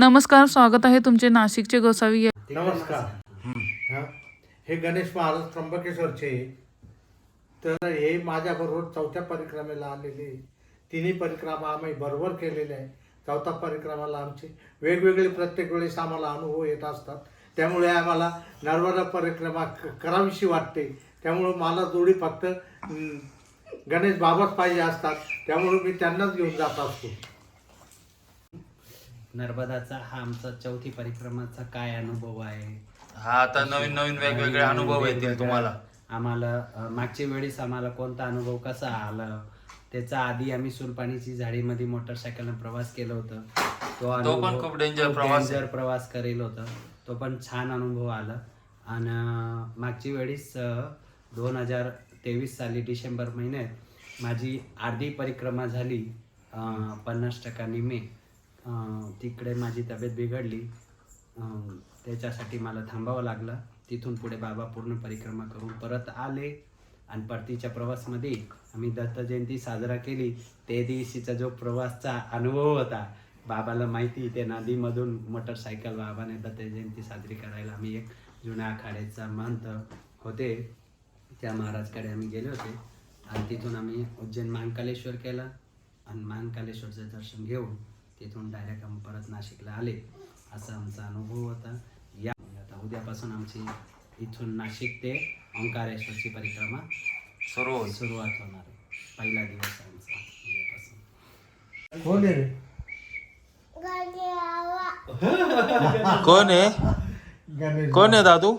नमस्कार स्वागत आहे तुमचे नाशिकचे गोसावी. या नमस्कार. हा. हे गणेश महाराज त्र्यंबकेश्वरचे. तर हे माझ्याबरोबर चौथ्या परिक्रमेला आलेले. तिन्ही परिक्रमा आम्ही बरोबर केलेल्या आहे. चौथ्या परिक्रमाला आमचे वेगवेगळे प्रत्येक वेळेस आम्हाला अनुभव येत असतात. त्यामुळे आम्हाला नर्मदा परिक्रमा क- करावीशी वाटते. त्यामुळे मला जोडी फक्त गणेश बाबाच पाहिजे असतात. त्यामुळे मी त्यांनाच घेऊन जात असतो. नर्मदाचा हा आमचा चौथी परिक्रमाचा काय अनुभव आहे? हा आता नवीन नवीन वेगवेगळे अनुभव येतील तुम्हाला. आम्हाला अ, मागच्या वेळेस आम्हाला कोणता अनुभव कसा आला? त्याचा आधी आम्ही सुलपाणीची झाडीमध्ये मोटरसायकलने प्रवास केला होता. तो तो पण खूप danger प्रवास आहे. डेंजर प्रवास करेल होता. तो पण छान अनुभव आला. आणि अ, मागच्या वेळेस दोन हजार तेवीस साली डिसेंबर महिन्यात माझी अर्धी परिक्रमा झाली अ, पन्नास टक्का मे तिकडे माझी तब्येत बिघडली. त्याच्यासाठी मला थांबावं लागलं. तिथून पुढे बाबा पूर्ण परिक्रमा करून परत आले. आणि परतीच्या प्रवासमध्ये आम्ही दत्त जयंती साजरा केली. त्या दिवशीचा जो प्रवासचा अनुभव होता बाबाला माहिती ते नदीमधून मोटरसायकल बाबाने दत्त जयंती साजरी करायला आम्ही एक जुन्या आखाड्याचा महंत होते. त्या महाराजकडे आम्ही गेले होते. आणि तिथून आम्ही उज्जैन महाकालेश्वर केला. आणि महाकालेश्वरचं दर्शन घेऊन तिथून डायरेक्ट आम्ही परत नाशिकला आले. असा आमचा अनुभव होता. या आता उद्यापासून आमची इथून नाशिक ते ओंकारेश्वरची परिक्रमा सुरू होईल. सुरुवात होणार आहे. पहिला दिवस आमचा उद्यापासून. कोण आहे रे? कोण आहे? कोण आहे दादू?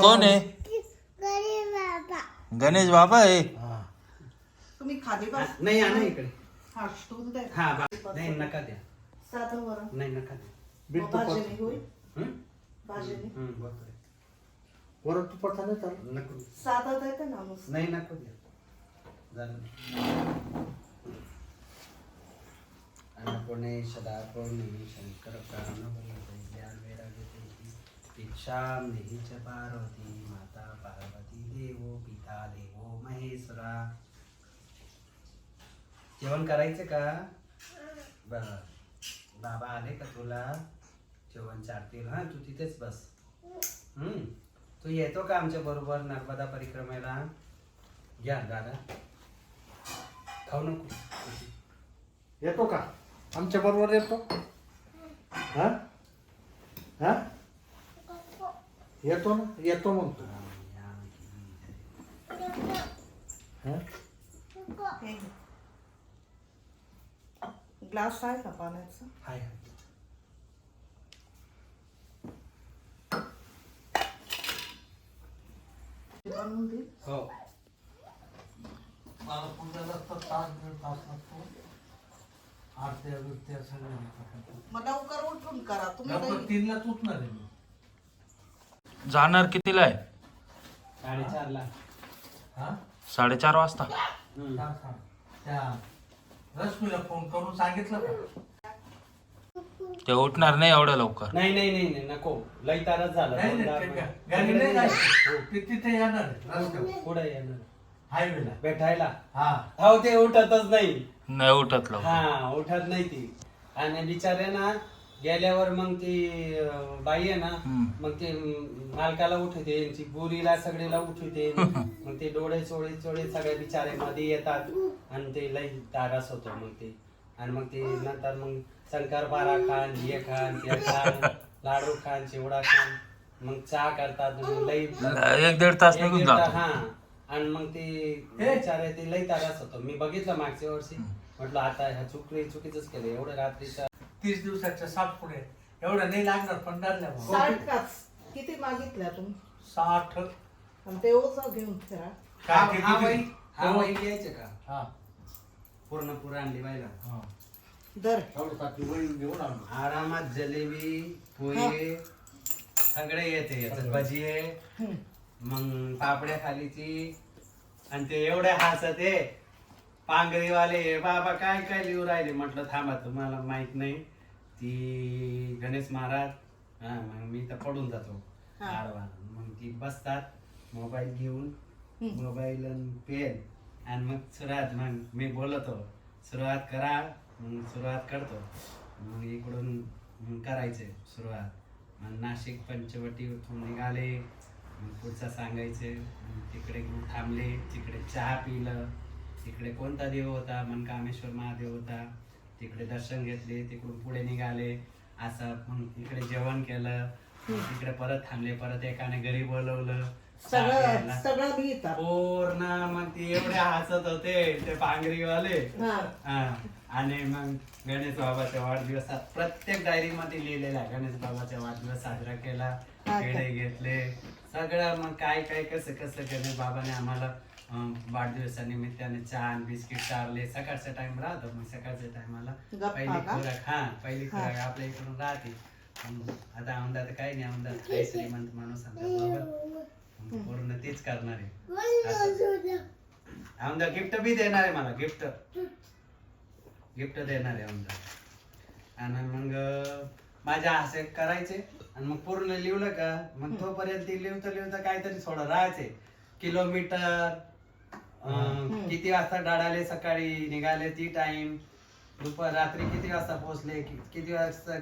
कोण आहे? गणेश बाबा आहे. हा. तुम्ही खाली बस. नाही आणा इकडे. हा स्टूल द्या हा बा- नाही नका द्या. साधं वरण. नाही नका द्या. बीट मग तुपात भाजीने होईल हं? भाजीने हं, बरोबर आहे. वरण तुपाचा नाही चालत नको. साधं द्यायचं ना नुसतं नाही नको द्या. झालं. अन्नपूर्णे सदा पूर्णे शंकर च पार्वती माता पार्वती देवो पिता देवो महेश्वरा। जेवण करायचं का? बर. बाबा आले का तुला? जेवण चारतील. हा तू तिथेच बस. हम्म. तू येतो का आमच्या बरोबर नर्मदा परिक्रमेला? घ्या दादा. खाऊ नको. येतो का? आमच्या बरोबर येतो. हा? हा? येतो ना? येतो म्हणतो. हा? हे? ग्लास आहे का पाण्याचा? हाय हाय बनवून दे. हो. मला पूजेला तर तास दीड तास लागतो. आरत्या बिरत्या सगळ्या होतात. मग लवकर उठून करा. तुम्ही लवकर नाही- तीनलाच उठणार आहे मी. जाणार कितीला आहे? साडेचारला. हा? साडेचार वाजता. सांग. त्या रश्मीला फोन करून सांगितलं का? ते उठणार नाही एवढ्या लवकर. नाही नाही नाही नाही नको. लई तारच झालं. नाही ते जायचं. ते तिथे येणार आहे. रस्त्यावर पुढे येणार. हायवेला. भेटायला. हा. हो ते उठतच नाही. नाही उठत लवकर. हा उठत नाही ती. आणि बिचारे ना गेल्यावर मग ती अं, बाई आहे ना हम्म. मग ते अं, मालकाला उठवते बुरीला सगळेला उठवते. मग ते डोळे चोळे चोळे सगळे बिचारे मध्ये येतात आणि ते लई तारास होतो मग ते. आणि मग ते नंतर मग शंकर बारा खान हे खान ते खान लाडू खान चिवडा खान मग चहा करतात मग लई एक दीड तास निघून जातो. हा. आणि मग ते बिचारे ते लई तारास होतो. मी बघितलं मागच्या वर्षी. म्हटलं आता ह्या चुकली चुकीच केलं. एवढं रात्रीचं तीस दिवसाच्या साठ पुढे एवढं नाही लागणार पण धरल्या मग. साठ काच किती मागितल्या तुम्ही? साठ. आणि ते ओझं घेऊन फिरा. काय हा किती हा? बाई हा घ्यायचं का? हा. पूर्ण पुरा आणली बाईला. हा. दर. एवढं वही घेऊन आलो. आरामात जलेबी पोहे सगळे येते याच्यात भजी. मग पापड्या खालीची आणि ते एवढे हसत आहे. पांगरीवाले बाबा काय काय लिहू राहिले? म्हटलं थांबा तुम्हाला माहीत नाही. ती गणेश महाराज हा मग मी तर पडून जातो. हा. आडवा. मग ती बसतात मोबाईल घेऊन हम्म. मोबाईल आणि पेन. आणि मग सुरुवात मग मी बोलतो सुरुवात करा. मग सुरुवात करतो. मग इकडून मग करायचे सुरुवात. मग नाशिक पंचवटी उठून निघाले. मग पुढचं सांगायचे. मग तिकडे थांबले तिकडे चहा पिलं. तिकडे कोणता देव होता? मन कामेश्वर महादेव होता. तिकडे दर्शन घेतले तिकडून पुढे निघाले. असं इकडे जेवण केलं. तिकडे परत थांबले. परत एकाने घरी बोलवलं. सगळं पूर्ण मग ते एवढे हसत होते ते पांगरीवाले. आणि मग गणेश बाबाच्या वाढदिवसात प्रत्येक डायरी मध्ये लिहिलेला गणेश बाबाचा वाढदिवस साजरा केला. घेतले. सगळं मग काय काय कसं कसं गणेश बाबाने आम्हाला वाढदिवसानिमित्ताने चहा बिस्किट चारले सकाळचा टाइम राहतो मग सकाळच्या टायमाला गप्पा पहिली का? खुराक हा पहिली. खुराक आपल्या इकडून राहते. मग आता आमदा तर काही नाही आमदा काही श्रीमंत माणूस आमच्या बरोबर मग पूर्ण तेच करणार आहे. आमदा गिफ्ट बी देणार आहे मला गिफ्ट गिफ्ट देणार आहे आमदा आणि मग अं, माझ्या असे करायचे आणि मग पूर्ण लिहिलं का? मग तोपर्यंत ते लिहता लिहता काहीतरी थोडं राहायचे किलोमीटर अं, किती वाजता डाळाले सकाळी निघाले? ती टाइम दुपार रात्री किती वाजता पोहोचले? कि- किती वाजता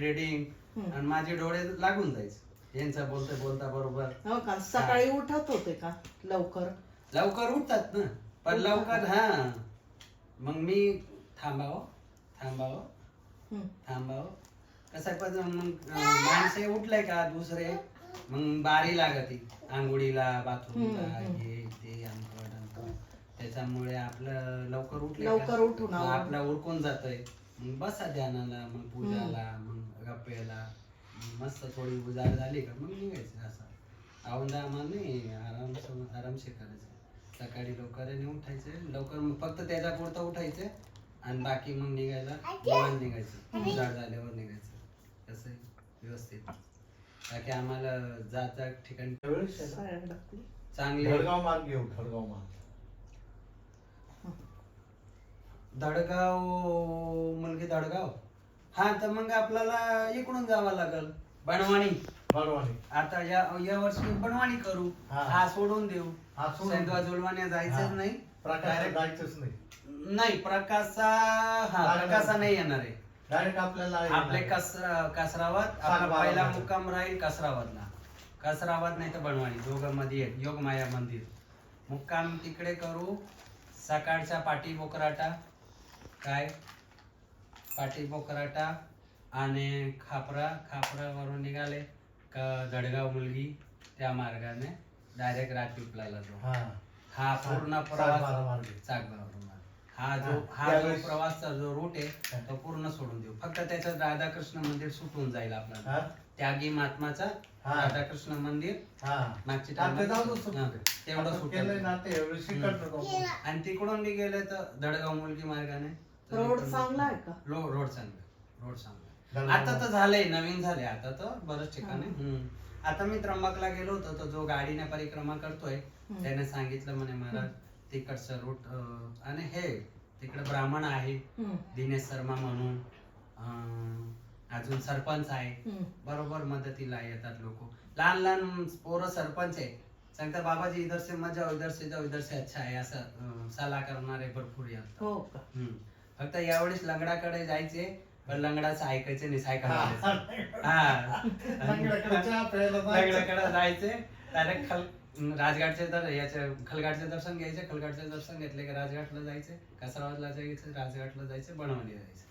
रेडिंग आणि माझे डोळे लागून जायचे. यांचं बोलता बोलता बरोबर. हो का? सकाळी उठत होते का लवकर? लवकर उठतात ना. पण लवकर हा. मग मी थांबावं थांबावं हम्म. थांबावं. कसं पण मग अं, माणसे उठले का दुसरे? मग बारी लागती. आंघोळीला बाथरूमला हे ते अमकड त्याच्यामुळे आपलं लवकर उठले लवकर उठून मग आवरून. आपलं उरकून जातंय. मग बसा ध्यानाला मग पूजाला मग गप्पेला मस्त थोडी उजाड झाली का? मग निघायचं असं. औंदा आम्हाला नाही आराम आरामशीर करायचं. सकाळी लवकर उठायचे. लवकर मग फक्त त्याच्या पुरतं उठायचे आणि बाकी मग निघायला निवांत निघायचं. उजाड झाल्यावर निघायचं. कसं? व्यवस्थित. बाकी आम्हाला जाता ठिकाणी टाकली. चांगले मार्ग घेऊ मार्ग. धडगाव मुलगी धडगाव हा तर मग आपल्याला इकडून जावं लागल. बनवाणी. बळवाणी आता या या वर्षी बनवाणी करू. हा. हा सोडून देऊ. हा सोडून देऊ. जुलवाने जायचंच हा. नाही. प्रकाश Direct- जायचंच नाही. नाही प्रकाशा हा प्रकाशा नाही येणार आहे. डायरेक्ट आपल्याला आपले कसरा कसरावत आपला सातबारा पहिला मध्ये. मुक्काम राहील कसरावतला. कसरावत नाही तर बनवाणी दोघांमध्ये एक योगमाया मंदिर. मुक्काम तिकडे करू. सकाळच्या पाटी बोकराटा काय? पाटी बोकराटा आणि खापरा खापरावरून निघाले का जळगाव मुलगी त्या मार्गाने डायरेक्ट राजपीपळाला जाऊ हा. पूर्ण प्रवास. चाकबावरून हा जो हा, जो प्रवासचा जो रूट आहे तो पूर्ण सोडून देऊ. फक्त त्याच्यात राधाकृष्ण मंदिर सुटून जाईल आपल्याला. त्यागी महात्माचा. राधाकृष्ण मंदिर. हा. मागची आता जाऊ दे हा, तेवढं आता ना. ते एवढं आणि तिकडून बी गेले तर दडगाव मुलगी मार्गाने. तर रोड इकडून- चांगला आहे का? रो- रोड चांगला रोड चांगला आता तर झालंय नवीन झाले आता तर बरंच ठिकाणी. हम्म. आता मी त्र्यंबकला गेलो होतो तर जो गाडीने परिक्रमा करतोय त्याने सांगितलं म्हणे महाराज तिकडचं रूट आणि हे तिकडे ब्राह्मण आहे. हम्म. दिनेश शर्मा म्हणून. अं, अजून सरपंच आहे. बरोबर मदतीला येतात लोक लहान लहान पोरं सरपंच आहे सांगतात बाबाजी इधर से मत जाओ इधर से जाओ इधर से अच्छा आहे असं अं, सल्ला करणारे भरपूर येतात हो का. फक्त यावेळेस लंगडाकडे जायचे पण लंगडाचं ऐकायचे नाही सायकल हा. हा. लंगडाकडे जायचे डायरेक्ट खल राजघाटचे दर याचे खलघाटचे दर्शन घ्यायचे खलघाटचे दर्शन घेतले की राजघाटला जायचे कसरावतला जायचे राजघाटला जायचे बनवणी जायचे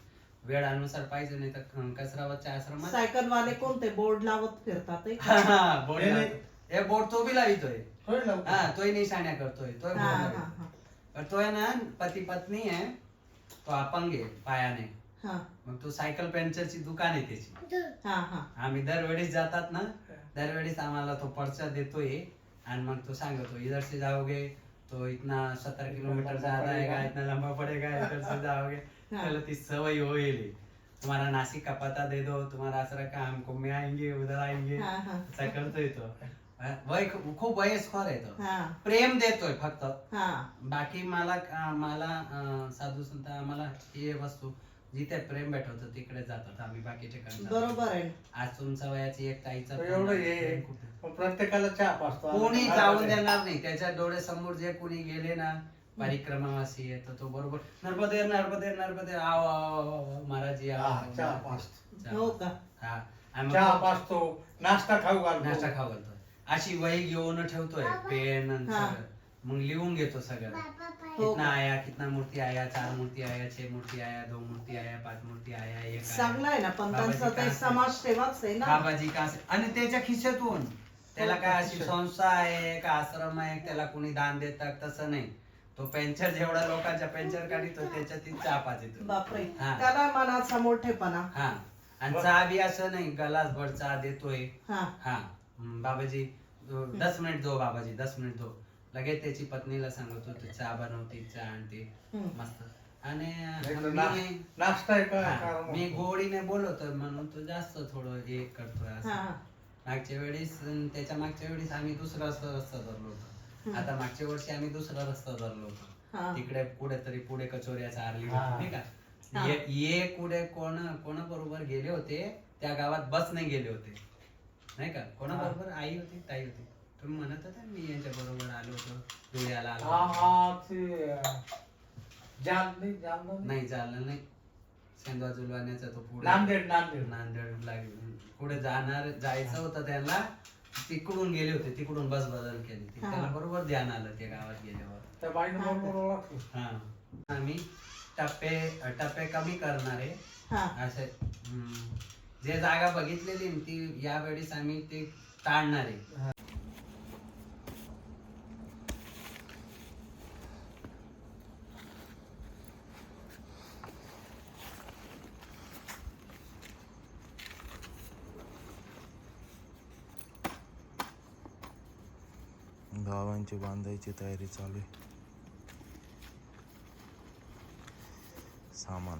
वेळ अनुसार पाहिजे नाही तर कसरावतच्या आश्रमात सायकल वाले कोणते बोर्ड लावत फिरतात ते? हा, हा, बोर्ड हे नाही. लावतो. हे बोर्ड तो बी लावितोय. हा तोही निशाण्या करतोय तोय हा, बोर्ड हा, लावितोय. हा. पण तो आहे ना पती पत्नी आहे तो अपंग आहे पायाने हा, मग तो सायकल पंक्चरची दुकान आहे त्याची हा, हा. आम्ही दरवेळेस जातात ना दरवेळेस आम्हाला तो पर्चा देतोय आणि मग तो सांगतो इधर से जाओगे तो इतना सत्तर किलोमीटर ज्यादा आएगा इतना लंबा पड़ेगा इधर से जाओगे हाँ। चलो ती सवय होईल. तुम्हाला नासिक का पता दे दो तुम्हारा असरा का हमको में आएंगे उधर आएंगे. हा, हा. असा करतोय तो. वय खूप वयस्कर आहे तो. हा, प्रेम देतोय फक्त. हा. बाकी मला मला साधू संत आम्हाला हे वस्तू जिथे प्रेम भेटवतं तिकडे जातात आम्ही बाकी ठिकाणी जात. नाही. बरोबर आहे. आज तुमच्या वयाची एक ताईचा एवढं. हे प्रत्येकाला चहा पाचतो कोणी जाऊन देणार नाही. त्याच्या डोळ्यासमोर जे कोणी गेले ना परिक्रमावासी आहे तर तो बरोबर. नर्मदे नर्मदे नर्मदे आव आव आव, आव महाराज या हा, चहा पाजतो. चहा. हो का? हा. आणि मग चहा पाचतो नाश्ता खाऊ घालतो. नाश्ता खाऊ घालतोय अशी वही घेऊन ठेवतोय पेन आणि हा. सगळं. मग लिहून घेतो सगळं. हो कितना आया कितना मूर्ती आया चार मूर्ती आया छह मूर्ती आया दो मूर्ती आया पाच मूर्ती आया एक. चांगलं आहे ना पण बाबाजी त्यांचा काय ते? समाज सेवाच आहे ना. बाबाजी का असेल? आणि त्याच्या खिशातून. त्याला काय अशी संस्था आहे का आश्रम आहे त्याला कोणी दान देतात तसं नाही. तो पेंचर जेवढा लोकांच्या पेंचर काढितो त्याच्यात चहा पाजतो बापरे. हा. त्याला मनाचा मोठेपणा. हा. आणि चहा बी असं नाही गलास भर चहा देतोय. हा. हा. हम्म, बाबाजी दो- दस मिनिट दो बाबाजी दस मिनिट दो लगेच त्याची पत्नीला सांगतो तू चहा बनवते चहा आणते. हम्म. मस्त. आणि मी ना- नाश्ता आहे हा, मी गोडीने बोलवतोय म्हणून तो जास्त थोडं हे करतोय असं. हा. मागच्या वेळेस अन त्याच्या मागच्या वेळेस आम्ही दुसरा रस्ता रस्ता धरलो होतो. आता मागच्या वर्षी आम्ही दुसरा रस्ता धरलो होतो. तिकडे कुठेतरी पुढे कचोऱ्याचा आरली हा. होती नाही का? हा. ये- ये कुठे कोण कोणाबरोबर गेले होते त्या गावात बस नाही गेले होते. नाही का? कोणाबरोबर? आई होती ताई होती. तुम्ही म्हणत होता मी यांच्या बरोबर आलो होतो धुळ्याला आलो हा होतो. हा ते अं, जाम नाही जाम नाही. नाही झालं नाही शेंदवा जुलवाण्याचा तो पुढे. नांदेड नांदेड. नांदेड लागेल पुढे जाणार जायचं होतं त्यांना. तिकडून गेले होते तिकडून बस बदल केली. ती. हा. त्याला बरोबर ध्यान आलं त्या गावात गेल्यावर. त्या बाईने बरोबर ओळखलं. हा. आम्ही टप्पे टप्पे कमी करणारे हा. असे हम्म, जे जागा बघितलेली ना ती यावेळेस आम्ही ते टाळणारे गावांची बांधायची तयारी चालू आहे. सामान.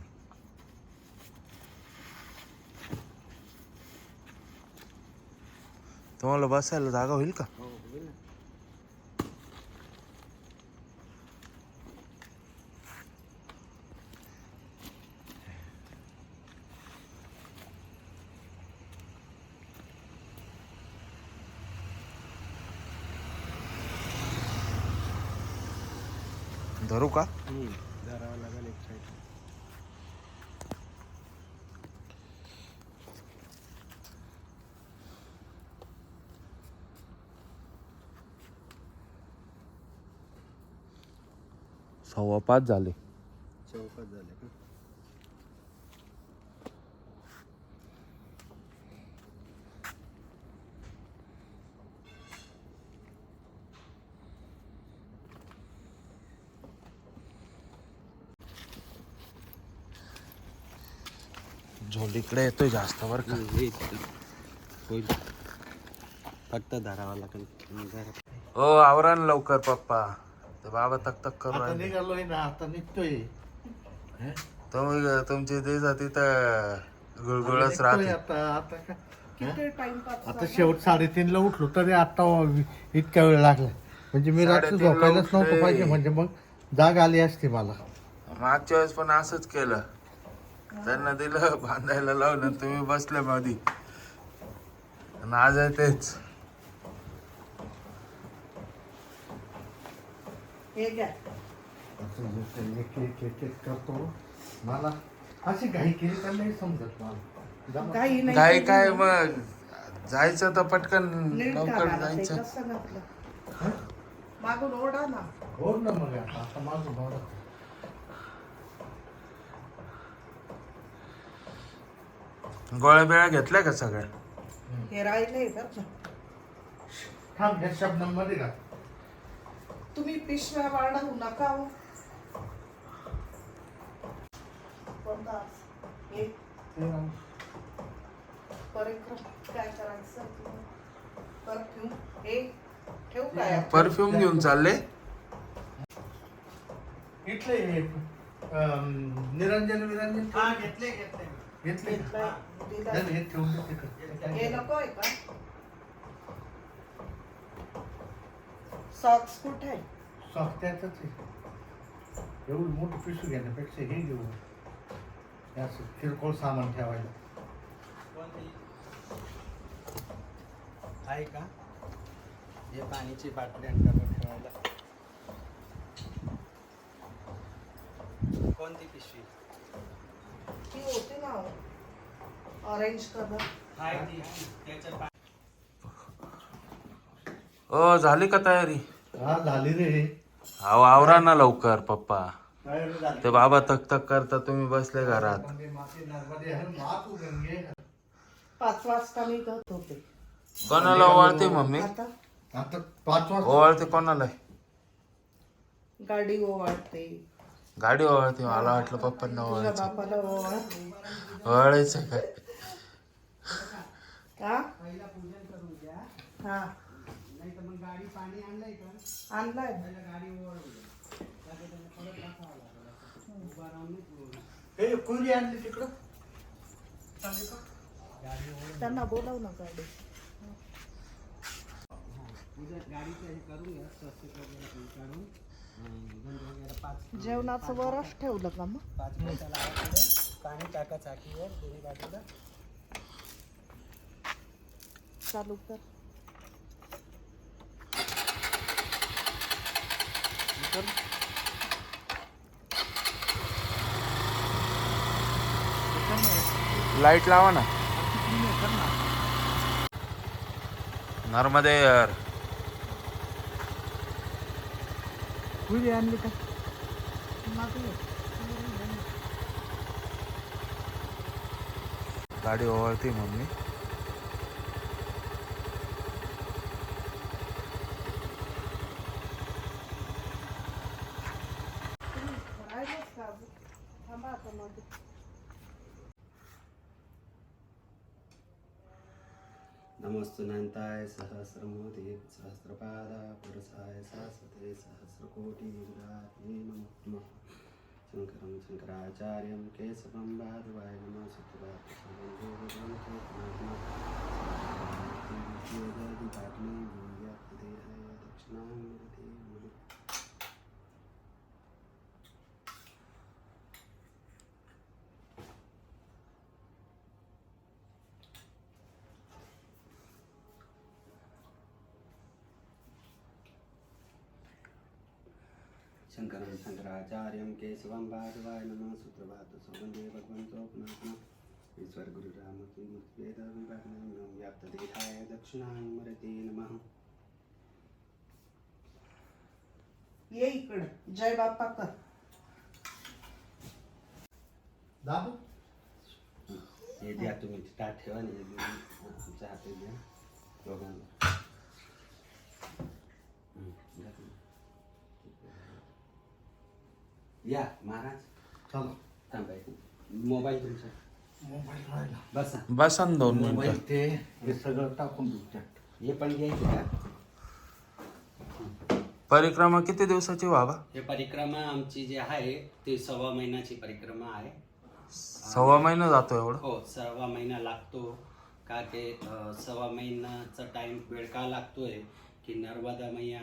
तुम्हाला बसायला जागा होईल का? हो धरू का सव्वा पाच झाले. झोलीकडे येतोय जास्त बर का. होईल. फक्त धरावा लागेल. हो आवरा ना लवकर पप्पा. बाबा तक तक करू आता राहिले. निघालोय ना आता निघतोय. तुम्ही तुमची दिवसा तिथं गुळगुळच निघतोय राहते आता आता का किती टाइमपास आता शेवट साडेतीनला उठलो तरी आता इतक्या वेळ लागला. म्हणजे मी रात्री साडेतीनला झोपायलाच नव्हतं. पाहिजे म्हणजे मग जाग आली असती मला. मागच्या वेळेस पण असंच केलं. त्यांना दिलं बांधायला लावलं तुम्ही बसले मधी. आणि आज आहे तेच. हे घ्या. असं जसं एक एक एक एक करतो. मला अशी घाई केली तर नाही समजत मला. काही नाही. काय काय मग? जायचं तर पटकन नीट लवकर ते जायचं. कसं घातलं? मागून ओढा ना. हो ना मग आता आता माझं भाऊ गोळ्या बिळ्या घेतल्या का सगळ्या? हे राहिले बरं का. थांब शब्दांमध्ये का तुम्ही पिशव्या वाढवू नका हो. कोणता? हे. परिक्रम काय करायचं परफ्यूम? हे? ठेवू काय? परफ्यूम घेऊन चालले? इथले हे, निरंजन विरंजन हा घेतले घेतले. घेतले. घेतलंय. नाही, हे ठेवून. हे नको आहे का? सॉक्स कुठे आहे सॉफ्ट त्यातच आहे. एवढी मोठी पिशवी घेण्यापेक्षा हे घेऊ असं किरकोळ सामान ठेवायला. आहे का? हे पाण्याची बाटली आणि ठेवायला. कोणती पिशवी? ती होती ना ऑरेंज कलर हाय ती त्याच्या ओ झाली का तयारी? हा झाली रे. अहो आवरा ना लवकर पप्पा. काय रे झाली? ते बाबा तक तक करता तुम्ही बसले घरात. नर्मदे माते नर्मदे हर मा तू गंगे पाच वाजता मी करत होते कोणाला ओवाळते मम्मी? आता? आता पाच वाजता. ओवाळते कोणाला? गाडी ओवाळते. गाडी ओवाळते मला वाटलं पप्पांना तुझ्या ओवाळायचं. बापाला ओवाळते. ओवाळायचं काय? हा द्या हा. गाडी पाणी आणलंय का? आणलाय. पहिला गाडी ओवाळून द्या त्याचं त्याला परत दाखवावं लागेल. असं. उभा राहून नाही ओवाळून. हे कुरी आणली तिकडं. चांगली का? त्यांना बोलाव ना गाडी पूजा गाडीचं हे करून घ्या. स्वस्तिक वगैरे पण काढून. अं, गंध वगैरे पाच जेवणाचं वरच ठेवलं का मग? पाच मिनिटं लावा पुढे पाणी टाका चाकीवर दोन्ही बाजूला. चालू कर. लाइट लावा ना. नर्मदे यार. आणली का? गाडी ओवाळते मम्मी राहिलंच का अजून? थांबा आता मग नमस्तुनन्ताय सहस्रमोदे सहस्रपादा पुरुषाय सहस्रते सहस्रकोटि विग्रहात्मे नमः। शङ्करं शङ्कराचार्यं केशवं बाधवाय नमः। शुक्रवात्मसंबन्धोपरमते दक्षिणामूर्ति नमः शङ्करं शङ्कराचार्यं केशवं बाधवाय नमः। सुप्रभात सौगन्धे भगवन्तो पुनः पुनः ईश्वरगुरुरामतीवेदविभागनं व्याप्तदेहाय दक्षिणामूर्ति नमः। ये इकडे. जय बाप्पा कर. दाबू हे द्या तुम्ही ताट ठेवा ना हे दोन्ही आमच्या हातात द्या. दोघांना. हं, द्या तुम्ही. या महाराज. चला थांबा मोबाईल तुमचा. मोबाईल राहिला. बसा. बसा ना दोन मोबाईल ते हे सगळं टाकून देऊ त्यात. हे पण घ्यायचे का? परिक्रमा किती दिवसाची बाबा हे परिक्रमा आमची जी आहे ती सव्वा महिन्याची परिक्रमा आहे. सव्वा महिना जातो एवढं? हो सव्वा महिना लागतो. का ते अ, सव्वा महिन्याचा टाइम वेळ का लागतोय? की नर्मदा मैया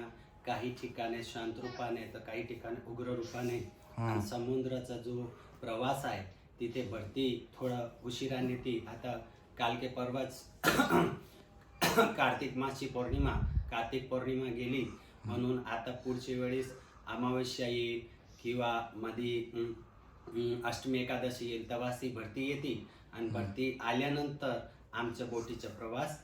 काही ठिकाणी शांत रूपाने तर काही ठिकाणी उग्र रूपाने आणि समुद्राचा जो प्रवास आहे तिथे भरती थोडं उशिराने ती आता काल के परवाच कार्तिक मासची पौर्णिमा कार्तिक पौर्णिमा गेली. म्हणून आता पुढच्या वेळेस अमावस्या येईल किंवा मध्ये अष्टमी एकादशी येईल तेव्हाच ती भरती येते. आणि भरती आल्यानंतर आमच्या बोटीचा प्रवास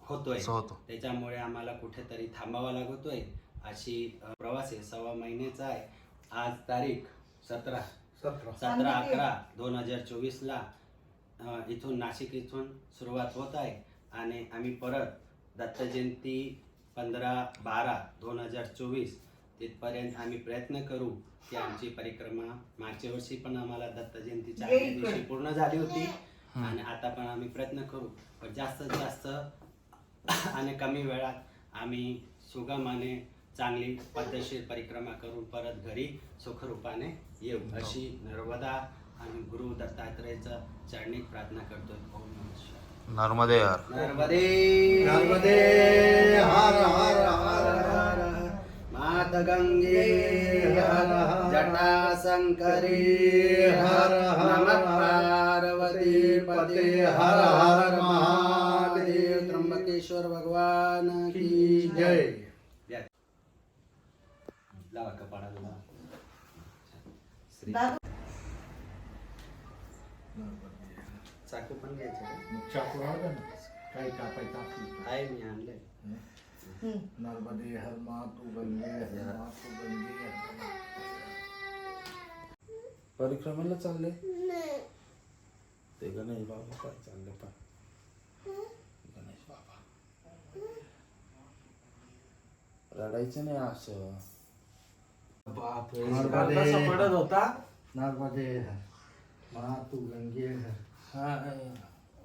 होतोय. त्याच्यामुळे आम्हाला कुठेतरी थांबावा लागतोय. अशी प्रवास आहे. सव्वा महिन्याचा आहे. आज तारीख सतरा. सतरा. सतरा अकरा दोन हजार चोवीसला इथून नाशिक इथून सुरुवात होत आहे. आणि आम्ही परत दत्त जयंती पंधरा बारा दोन हजार चोवीस तिथपर्यंत आम्ही प्रयत्न करू की आमची परिक्रमा मागच्या वर्षी पण आम्हाला दत्त जयंतीच्या. दिवशी पूर्ण झाली होती. आणि आता पण आम्ही प्रयत्न करू. पण जास्तीत जास्त आणि कमी वेळात आम्ही सुगमाने चांगली पद्धतशीर परिक्रमा करून परत घरी सुखरूपाने येऊ. अशी नर्मदा आणि गुरु दत्तात्रयाचं चरणी प्रार्थना करतोय ओम नमः शिवाय. नर्मदे यार नर्मदे नर्मदे हर हर हर हर मात गंगे हर जटा शंकरी हर हर नमः पार्वती पते हर हर महादेव त्र्यंबकेश्वर भगवान की जय. लावा. श्री दादू चाकू पण घ्यायचे चाकू ना काही कापायचं असलं आहे मी आणले नर्मदे हर तू गंगे हर तू गंगे हर परिक्रमेला चालले ते गणेश बाबा काय चालले पण गणेश बाबा रडायचं नाही असं बापरे पडत होता. नर्मदे. हर तू गंगे. हर हा.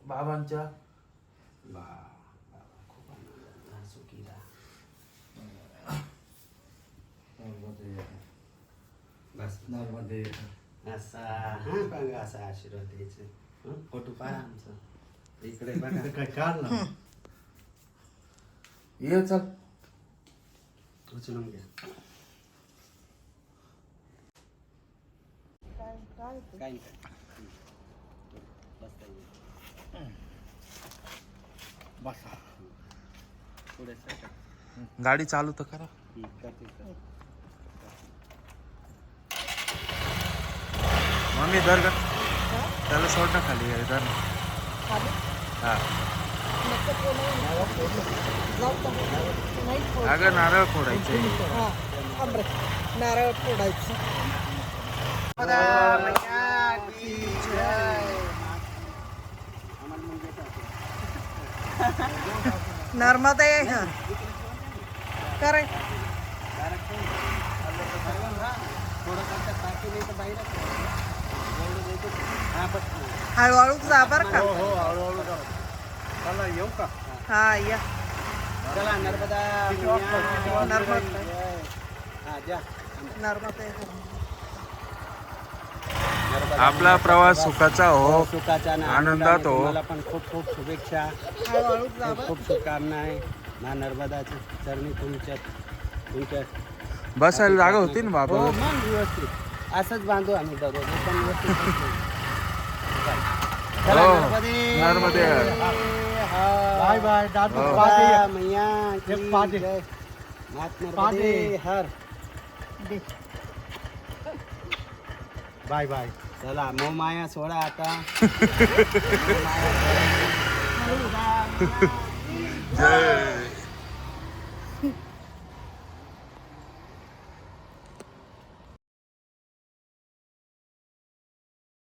बाबांच्या. बा बाबा खूप आनंद. हा, सुखी राहा. नर्मदे. हर बस. नर्मदे. हर असा हा बघा असा आशीर्वाद द्यायचे. हं? फोटो पाहा आमचं. इकडे बघा. काय काढ ना ये चल. उचलून घ्या. काय काय ते? काही नाही बसता येईल. बसा पुढे सरका. गाडी चालू तर करा करते. मम्मी धर का त्याला सोड ना खाली धर ना. खाली? हा नको बोलू. जाऊ का? नाही फोड. अगं नारळ फोडायचे हा, थांब रे. नारळ फोडायचं नर्मदे हर करे हळूहळू जा बर का हो हळूहळू जा चला येऊ का हा या चला नर्मदा नर्मदा. हा जा नर्मदे हर नर्मदा. आपला प्रवास सुखाचा हो सुखाचा आणि आनंदात हो. तुम्हाला पण खूप खूप शुभेच्छा खूप खूप शुभकामना आहे मा नर्मदाच्या चरणी तुमच्या तुमच्या बसायला जागा होती ना हो बाबा मग व्यवस्थित असंच बांधू आम्ही दररोज पण व्यवस्थित. चला, हो. नर्मदे नर्मदे. हर. बाय बाय दादू हो. मैया की. मात नर्मदे. हर. बाय बाय चला मो माया सोडा आता मोह माया सोडा. जय